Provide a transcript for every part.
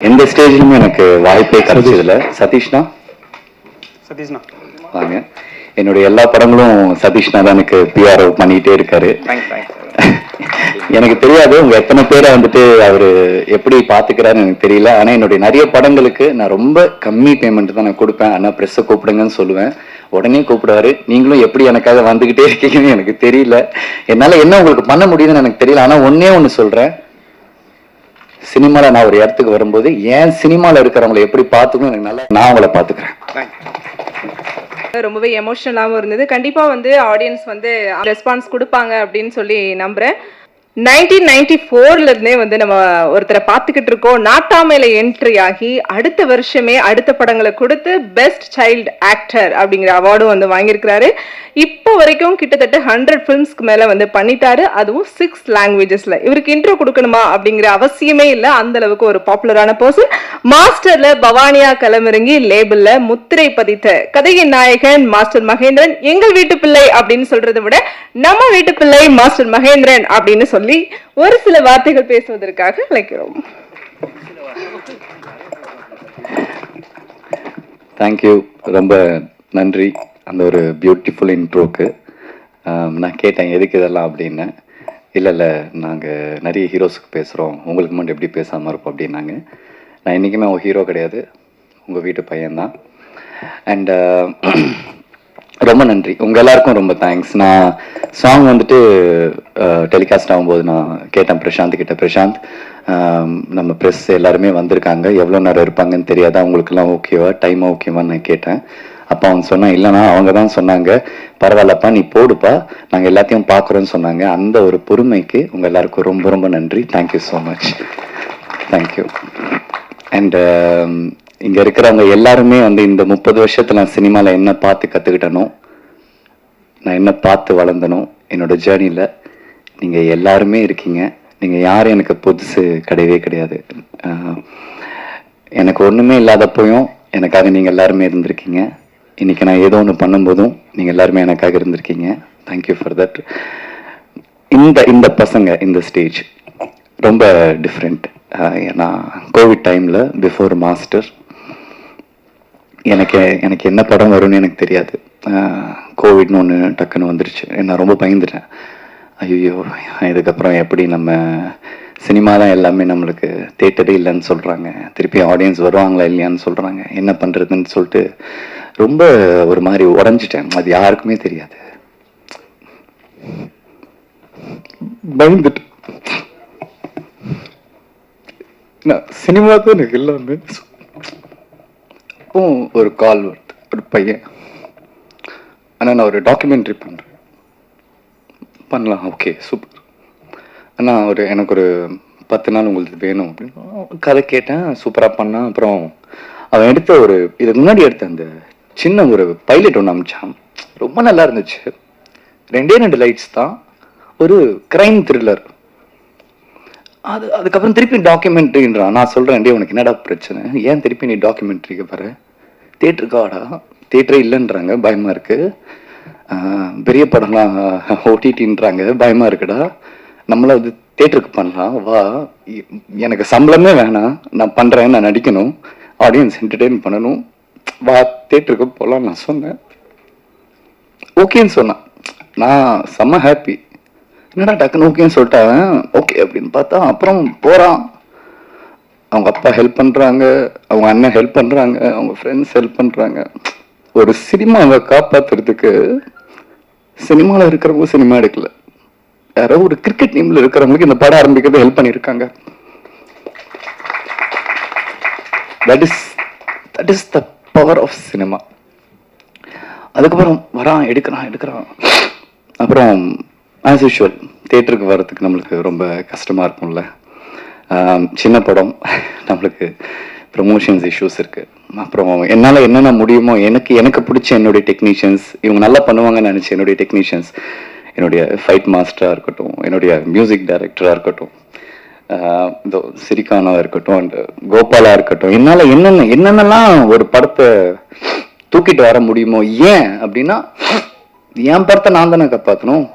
எந்த ஸ்டேஜ்லயுமே எனக்கு வாய்ப்பே கிடைச்சதில்ல. சதீஷ்னா? சதீஷ்ண்ணா வாங்க. என்னுடைய எல்லா படங்களும் சதீஷ்னா தான் எனக்கு பிஆர் பண்ணிட்டே இருக்காரு. எனக்கு தெரியாது. உங்க எத்தனை பேரை வந்துட்டு அவரு எப்படி பாத்துக்கிறாருன்னு எனக்கு தெரியல. ஆனா என்னுடைய நிறைய படங்களுக்கு நான் ரொம்ப கம்மி பேமெண்ட் தான் நான் கொடுப்பேன். ஆனா ப்ரெஸ்ஸை கூப்பிடுங்கன்னு சொல்லுவேன். உடனே கூப்பிடுவாரு. நீங்களும் எப்படி எனக்காக வந்துகிட்டே இருக்கீங்கன்னு எனக்கு தெரியல. என்னால என்ன உங்களுக்கு பண்ண முடியுதுன்னு எனக்கு தெரியல. ஆனா ஒன்னே ஒண்ணு சொல்றேன். சினிமால நான் ஒரு இடத்துக்கு வரும்போது ஏன் சினிமால இருக்கிறவங்களை எப்படி பார்த்துக்கணும் எனக்கு நல்லா நான் அவங்கள பாத்துக்கிறேன் தேங்க்ஸ் ரொம்பவே எமோஷனலாகவும் இருந்தது. கண்டிப்பா வந்து ஆடியன்ஸ் வந்து ரெஸ்பான்ஸ் கொடுப்பாங்க அப்படின்னு சொல்லி நம்புறேன். நைன்டீன் நைன்டி ஃபோர்ல இருந்தே வந்து நம்ம ஒருத்தரை பார்த்துக்கிட்டு இருக்கோம். நாட்டாமையில என்ட்ரி ஆகி அடுத்த வருஷமே அடுத்த படங்களை கொடுத்து பெஸ்ட் சைல்டு ஆக்டர் அப்படிங்கிற அவார்டும் வந்து வாங்கியிருக்கிறாரு. இப்போ வரைக்கும் கிட்டத்தட்ட ஹண்ட்ரட் ஃபிலிம்ஸ்க்கு மேல வந்து பண்ணிட்டாரு. அதுவும் சிக்ஸ் லாங்குவேஜஸ்ல இவருக்கு இன்ட்ரோ கொடுக்கணுமா அப்படிங்கிற அவசியமே இல்லை. அந்த அளவுக்கு ஒரு பாப்புலரான பர்சன் மாஸ்டர்ல பவானியா களமிறங்கி லேபிள்ல முத்திரை பதித்த கதையின் நாயகன் மாஸ்டர் மகேந்திரன் எங்கள் வீட்டு பிள்ளை அப்படின்னு சொல்றதை விட நம்ம வீட்டு பிள்ளை மாஸ்டர் மகேந்திரன் அப்படின்னு சொல்லி ஒரு சில வார்த்தைகள் பேசுவதற்காக அழைக்கிறோம். தேங்க்யூ ரொம்ப நன்றி. அந்த ஒரு பியூட்டிஃபுல் இன்ட்ரோக்கு நான் கேட்டேன் எதுக்கு இதெல்லாம் அப்படின்னு. இல்லை இல்லை நாங்கள் நிறைய ஹீரோஸுக்கு பேசுகிறோம் உங்களுக்கு மட்டும் எப்படி பேசாமல் இருப்போம் அப்படின்னாங்க. நான் என்றைக்குமே உங்கள் ஹீரோ கிடையாது. உங்கள் வீட்டு பையன்தான். அண்ட் ரொம்ப நன்றி. உங்கள் எல்லாருக்கும் ரொம்ப தேங்க்ஸ் நான் சாங் வந்துட்டு டெலிகாஸ்ட் ஆகும்போது நான் கேட்டேன் பிரசாந்த் கிட்ட. பிரசாந்த் நம்ம ப்ரெஸ் எல்லாருமே வந்திருக்காங்க. எவ்வளோ நேரம் இருப்பாங்கன்னு தெரியாதா? அவங்களுக்குலாம் ஓகேவா டைம் ஓகேவான்னு நான் கேட்டேன். அப்போ அவங்க சொன்னான் இல்லைனா அவங்க தான் சொன்னாங்க. பரவாயில்லப்பா நீ போடுப்பா. நாங்கள் எல்லாத்தையும் பார்க்குறோன்னு சொன்னாங்க. அந்த ஒரு பொறுமைக்கு உங்கள் எல்லாருக்கும் ரொம்ப ரொம்ப நன்றி. Thank you so much thank you and இங்கே இருக்கிறவங்க எல்லாருமே வந்து இந்த முப்பது வருஷத்தில் நான் சினிமாவில் என்ன பார்த்து கற்றுக்கிட்டனோ நான் என்ன பார்த்து வளர்ந்தனோ என்னோடய ஜேர்னியில் நீங்கள் எல்லாருமே இருக்கீங்க. நீங்கள் யாரும் எனக்கு புதுசு கிடையவே கிடையாது. எனக்கு ஒன்றுமே இல்லாதப்போயும் எனக்காக நீங்கள் எல்லாருமே இருந்திருக்கீங்க. இன்னைக்கு நான் ஏதோ ஒன்று பண்ணும்போதும் நீங்கள் எல்லாருமே எனக்காக இருந்திருக்கீங்க. தேங்க்யூ ஃபார் தட் இந்த இந்த பசங்க இந்த ஸ்டேஜ் ரொம்ப டிஃப்ரெண்ட் ஏன்னா கோவிட் டைமில் பிஃபோர் மாஸ்டர் எனக்கு எனக்கு என்ன படம் வரும்னு எனக்கு தெரியாது. கோவிட்னு ஒன்று டக்குன்னு வந்துருச்சு. நான் ரொம்ப பயந்துட்டேன். ஐயோ இதுக்கப்புறம் எப்படி நம்ம சினிமா தான் எல்லாமே நம்மளுக்கு தேட்டரே இல்லைன்னு சொல்கிறாங்க திருப்பி ஆடியன்ஸ் வருவாங்களா இல்லையான்னு சொல்கிறாங்க என்ன பண்ணுறதுன்னு சொல்லிட்டு ரொம்ப ஒரு மாதிரி உடஞ்சிட்டேன். அது யாருக்குமே தெரியாது. பயந்துட்டு நான் சினிமா தான் எனக்கு எல்லாமே அப்போ ஒரு கால் வருது. ஒரு பையன். அண்ணா நான் ஒரு டாக்குமெண்ட்ரி பண்ணுறேன் பண்ணலாம். ஓகே சூப்பர் அண்ணா ஒரு எனக்கு ஒரு பத்து நாள் உங்களுக்கு வேணும் அப்படின்னு கதை கேட்டேன். சூப்பராக பண்ணான். அப்புறம் அவன் எடுத்த ஒரு இதுக்கு முன்னாடி எடுத்த அந்த சின்ன ஒரு பைலட் ஒன்று அமிச்சான். ரொம்ப நல்லா இருந்துச்சு. ரெண்டே ரெண்டு லைட்ஸ் தான். ஒரு கிரைம் த்ரில்லர் அது அதுக்கப்புறம் திருப்பி டாக்குமெண்ட்ரின்றான் நான் சொல்கிறேன் டே உனக்கு என்னடா பிரச்சனை? ஏன் திருப்பி நீ டாக்குமெண்ட்ரிக்கு பாரு தேட்டருக்காடா தேட்டரே இல்லைன்றாங்க பயமாக இருக்கு. பெரிய படம்லாம் ஓடிடின்றாங்க பயமாக இருக்குடா. நம்மள அது தேட்டருக்கு பண்ணலாம். வா. எனக்கு சம்பளமே வேணாம். நான் பண்ணுறேன் நான் நடிக்கணும். ஆடியன்ஸ் என்டர்டெயின் பண்ணணும். வா தேட்டருக்கு போகலாம் நான் சொன்னேன். ஓகேன்னு சொன்னான். நான் செம்ம ஹாப்பி என்னடா டக்குன்னு ஓகேன்னு சொல்லிட்டாங்க ஓகே அப்படின்னு பார்த்தா அப்புறம் போறான் அவங்க அப்பா ஹெல்ப் பண்றாங்க அவங்க அண்ணன் ஹெல்ப் பண்றாங்க அவங்க ஃப்ரெண்ட்ஸ் ஹெல்ப் பண்றாங்க. ஒரு சினிமாவை காப்பாத்துறதுக்கு சினிமாவில் இருக்கிறவங்க சினிமா எடுக்கல. யாரோ ஒரு கிரிக்கெட் டீம்ல இருக்கிறவங்களுக்கு இந்த படம் ஆரம்பிக்கிறது ஹெல்ப் பண்ணியிருக்காங்க. That is that is the power of cinema அதுக்கப்புறம் வரான் எடுக்கிறான் எடுக்கிறான். அப்புறம் ஆஸ் யூஷுவல் தேட்டருக்கு வர்றதுக்கு நம்மளுக்கு ரொம்ப கஷ்டமாக இருக்கும்ல. சின்ன படம் நம்மளுக்கு ப்ரொமோஷன்ஸ் இஷ்யூஸ் இருக்குது அப்புறம் என்னால் என்னென்ன முடியுமோ எனக்கு எனக்கு பிடிச்ச என்னுடைய டெக்னீஷியன்ஸ் இவங்க நல்லா பண்ணுவாங்கன்னு நினச்சி என்னுடைய டெக்னீஷியன்ஸ் என்னுடைய ஃபைட் மாஸ்டராக இருக்கட்டும் என்னுடைய மியூசிக் டைரக்டராக இருக்கட்டும் இதோ சிரிகானாக இருக்கட்டும் அண்ட் கோபாலாக இருக்கட்டும் என்னால் என்னென்ன என்னென்னலாம் ஒரு படத்தை தூக்கிட்டு வர முடியுமோ ஏன் அப்படின்னா என் படத்தை நான் தானே காப்பாற்றணும்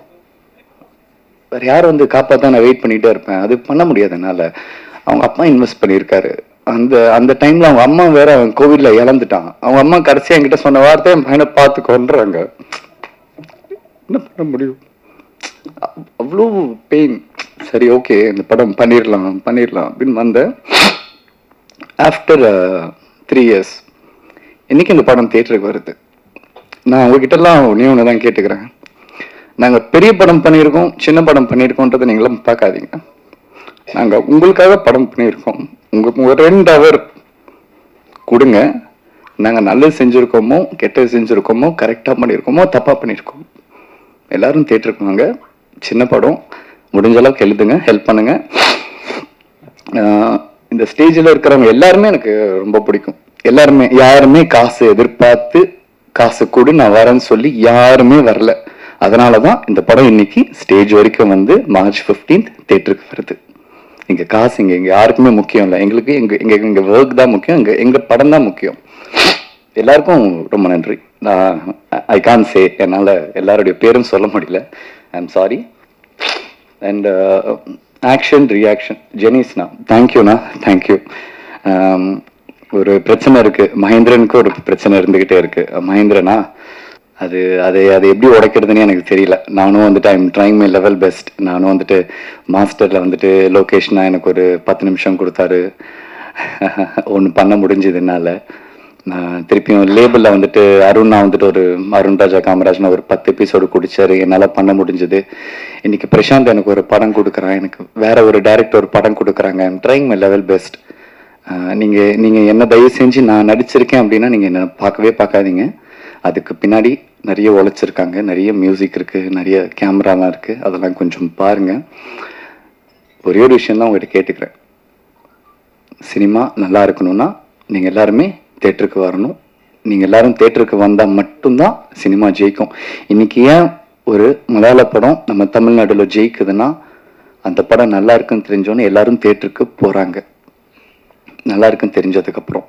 வேறு யார் வந்து காப்பாற்ற நான் வெயிட் பண்ணிகிட்டே இருப்பேன். அது பண்ண முடியாது என்னால். அவங்க அப்பா இன்வெஸ்ட் பண்ணியிருக்காரு. அந்த அந்த டைமில் அவங்க அம்மா வேற அவன் கோவிலில் இழந்துட்டான் அவங்க அம்மா கடைசியா என்கிட்ட சொன்ன வார்த்தை என் பையனை பார்த்துக்கொன்றாங்க என்ன பண்ண முடியும்? அவ்வளோ பெயின் சரி ஓகே இந்த படம் பண்ணிடலாம் பண்ணிடலாம் அப்படின்னு வந்தேன். ஆஃப்டர் த்ரீ இயர்ஸ் இன்னைக்கு இந்த படம் தேட்டருக்கு வருது? நான் உங்ககிட்டலாம் ஒன்றே ஒன்று தான் கேட்டுக்கிறேன். நாங்கள் பெரிய படம் பண்ணியிருக்கோம் சின்ன படம் பண்ணியிருக்கோன்றதை நீங்களும் பார்க்காதீங்க. நாங்கள் உங்களுக்காக படம் பண்ணியிருக்கோம். உங்கள் ஒரு ரெண்டு அவர் கொடுங்க. நாங்கள் நல்லது செஞ்சுருக்கோமோ கெட்டது செஞ்சுருக்கோமோ கரெக்டாக பண்ணியிருக்கோமோ தப்பாக பண்ணியிருக்கோம். எல்லாரும் தேட்டருக்கு வாங்க சின்ன படம். முடிஞ்ச அளவுக்கு எழுதுங்க ஹெல்ப் பண்ணுங்க. இந்த ஸ்டேஜில் இருக்கிறவங்க எல்லாருமே எனக்கு ரொம்ப பிடிக்கும். எல்லாருமே யாருமே காசு எதிர்பார்த்து காசு கொடு நான் வரேன்னு சொல்லி யாருமே வரல. அதனால தான் இந்த படம் இன்னைக்கு ஸ்டேஜ் வரைக்கும் வந்து மார்ச் 15th தேட்டருக்கு வருது. இங்க காசு இங்கே இங்கே யாருக்குமே முக்கியம் இல்லை. எங்களுக்கு எங்க எங்க இங்கே ஒர்க் தான் முக்கியம் இங்கே எங்கள் படம் தான் முக்கியம். எல்லாருக்கும் ரொம்ப நன்றி. நான் ஐ கான் சே என்னால் எல்லாருடைய பேரும் சொல்ல முடியல. I am sorry and action reaction ஜெனிஸ்ண்ணா தேங்க்யூண்ணா தேங்க்யூ ஒரு பிரச்சனை இருக்கு. மகேந்திரனுக்கு ஒரு பிரச்சனை இருந்துகிட்டே இருக்கு. மகேந்திரனா அது அது அது எப்படி உடைக்கிறதுன்னு எனக்கு தெரியல. நானும் வந்துட்டு I'm trying my level best நானும் வந்துட்டு மாஸ்டரில் வந்துட்டு லொகேஷனா எனக்கு ஒரு பத்து நிமிஷம் கொடுத்தாரு. ஒன்று பண்ண முடிஞ்சது என்னால். நான் திருப்பியும் லேபிளில் வந்துட்டு நான் வந்துட்டு ஒரு அருண் ராஜா காமராஜ்னு ஒரு பத்து எபிசோடு குடிச்சாரு. என்னால் பண்ண முடிஞ்சது. இன்னைக்கு பிரசாந்த் எனக்கு ஒரு படம் கொடுக்குறான். எனக்கு வேற ஒரு டேரக்டர் ஒரு படம் கொடுக்குறாங்க. I'm trying my level best நீங்கள் நீங்கள் என்ன தயவு செஞ்சு நான் நடிச்சிருக்கேன் அப்படின்னா நீங்கள் என்ன பார்க்கவே பார்க்காதீங்க. அதுக்கு பின்னாடி நிறைய உழைச்சிருக்காங்க நிறைய மியூசிக் இருக்குது நிறைய கேமராலாம் இருக்குது அதெல்லாம் கொஞ்சம் பாருங்கள் ஒரே ஒரு விஷயம் தான் உங்கள்கிட்ட கேட்டுக்கிறேன். சினிமா நல்லா இருக்கணும்னா நீங்கள் எல்லாருமே தேட்டருக்கு வரணும். நீங்கள் எல்லாரும் தேட்டருக்கு வந்தால் மட்டும்தான் சினிமா ஜெயிக்கும். இன்றைக்கி ஏன் ஒரு மலையாள படம் நம்ம தமிழ்நாட்டில் ஜெயிக்குதுன்னா அந்த படம் நல்லா இருக்குன்னு தெரிஞ்சோன்னே எல்லாரும் தேட்டருக்கு போகிறாங்க நல்லா இருக்குன்னு தெரிஞ்சதுக்கப்புறம்.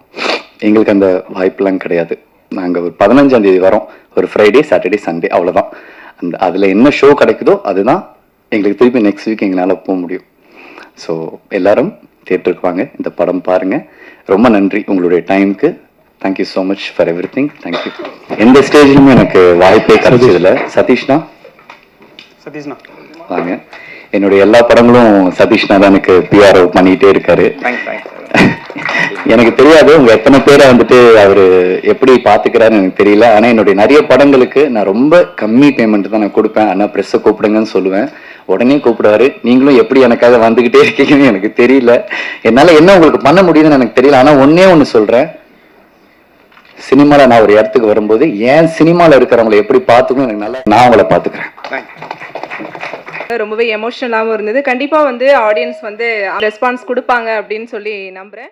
எங்களுக்கு அந்த வாய்ப்பெலாம் கிடையாது. நாங்க ஒரு பதினஞ்சாம் தேதி வரோம். ஒரு ஃப்ரைடே சாட்டர்டே சண்டே அவ்வளவுதான். அந்த அதுல என்ன ஷோ கிடைக்குதோ அதுதான் எங்களுக்கு திருப்பி நெக்ஸ்ட் வீக் எங்களால போக முடியும். ஸோ எல்லாரும் தேட்டருக்கு வாங்க. இந்த படம் பாருங்க. ரொம்ப நன்றி உங்களுடைய டைம்க்கு thank you so much for everything thank you எந்த ஸ்டேஜ்லையுமே எனக்கு வாய்ப்பே கிடைச்சதில்ல. சதீஷ்னா? சதீஷ்ண்ணா வாங்க. என்னுடைய எல்லா படங்களும் சதீஷ்னா தான் எனக்கு பிஆர் பண்ணிட்டே இருக்காரு. எனக்கு தெரியாது. உங்க எத்தனை பேரை வந்துட்டு அவரு எப்படி பாத்துக்கிறாருன்னு எனக்கு தெரியல. ஆனா என்னுடைய நிறைய படங்களுக்கு நான் ரொம்ப கம்மி பேமெண்ட் தான் நான் கொடுப்பேன். ஆனா ப்ரெஸ்ஸை கூப்பிடுங்கன்னு சொல்லுவேன். உடனே கூப்பிடுவாரு நீங்களும் எப்படி எனக்காக வந்துகிட்டே இருக்கீங்கன்னு எனக்கு தெரியல. என்னால என்ன உங்களுக்கு பண்ண முடியுதுன்னு எனக்கு தெரியல. ஆனா ஒன்னே ஒண்ணு சொல்றேன். சினிமால நான் ஒரு இடத்துக்கு வரும்போது ஏன் சினிமால இருக்கிறவங்களை எப்படி பார்த்துக்கணும் எனக்கு நல்லா நான் அவங்கள பாத்துக்கிறேன். ரொம்பவே எமோஷனலாகவும் இருந்தது. கண்டிப்பா வந்து ஆடியன்ஸ் வந்து ரெஸ்பான்ஸ் கொடுப்பாங்க அப்படின்னு சொல்லி நம்புறேன்.